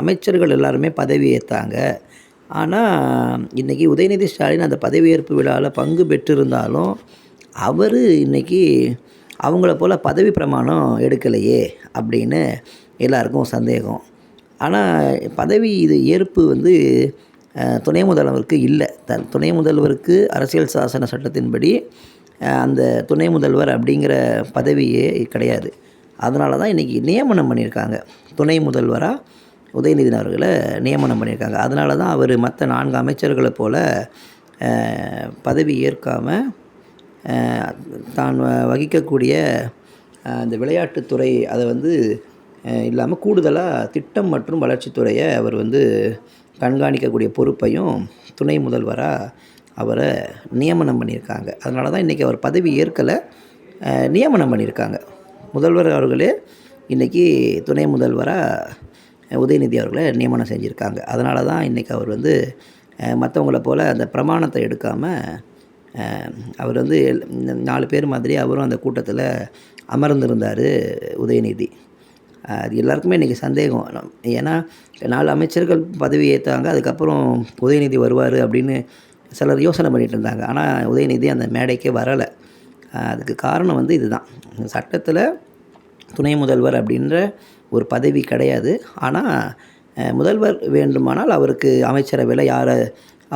அமைச்சர்கள் எல்லாருமே பதவி ஏற்றாங்க ஆனால் இன்றைக்கி உதயநிதி ஸ்டாலின் அந்த பதவியேற்பு விழாவில் பங்கு பெற்றிருந்தாலும் அவர் இன்றைக்கி அவங்கள போல் பதவி பிரமாணம் எடுக்கலையே அப்படின்னு எல்லாருக்கும் சந்தேகம். ஆனால் பதவி இது ஏற்பு வந்து துணை முதல்வருக்கு இல்லை. த துணை முதல்வருக்கு அரசியல் சாசன சட்டத்தின்படி அந்த துணை முதல்வர் அப்படிங்கிற பதவியே கிடையாது. அதனால தான் இன்றைக்கி நியமனம் பண்ணியிருக்காங்க. துணை முதல்வராக உதயநிதி அவர்களை நியமனம் பண்ணியிருக்காங்க. அதனால தான் அவர் மற்ற நான்கு அமைச்சர்களை போல் பதவி ஏற்காமல் தான் வ- வகிக்கக்கூடிய அந்த விளையாட்டுத்துறை அதை வந்து இல்லாமல் கூடுதலாக திட்டம் மற்றும் வளர்ச்சித்துறையை அவர் வந்து கண்காணிக்கக்கூடிய பொறுப்பையும் துணை முதல்வராக அவரை நியமனம் பண்ணியிருக்காங்க. அதனால தான் இன்றைக்கி அவர் பதவி ஏற்கலை நியமனம் பண்ணியிருக்காங்க. முதல்வர் அவர்களே இன்றைக்கி துணை முதல்வராக உதயநிதி அவர்களை நியமனம் செஞ்சுருக்காங்க. அதனால தான் இன்றைக்கி அவர் வந்து மற்றவங்கள போல் அந்த பிரமாணத்தை எடுக்காமல் அவர் வந்து எல்- இந்த நாலு பேர் மாதிரி அவரும் அந்த கூட்டத்தில் அமர்ந்திருந்தார் உதயநிதி. அது எல்லாருக்குமே இன்றைக்கி சந்தேகம். ஏன்னா நாலு அமைச்சர்கள் பதவி ஏற்றாங்க அதுக்கப்புறம் உதயநிதி வருவார் அப்படின்னு சிலர் யோசனை பண்ணிகிட்டு இருந்தாங்க. ஆனால் உதயநிதி அந்த மேடைக்கே வரலை. அதுக்கு காரணம் வந்து இதுதான். சட்டத்தில் துணை முதல்வர் அப்படின்ற ஒரு பதவி கிடையாது. ஆனால் முதல்வர் வேண்டுமானால் அவருக்கு அமைச்சரவையில் யாரை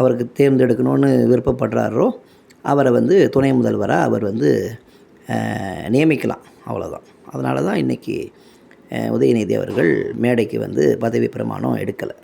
அவருக்கு தேர்ந்தெடுக்கணும்னு விருப்பப்படுறாரோ அவரை வந்து துணை முதல்வராக அவர் வந்து நியமிக்கலாம். அவ்வளோதான் அதனால தான் இன்றைக்கி உதயநிதி அவர்கள் மேடைக்கு வந்து பதவி பிரமாணம் எடுக்கலை.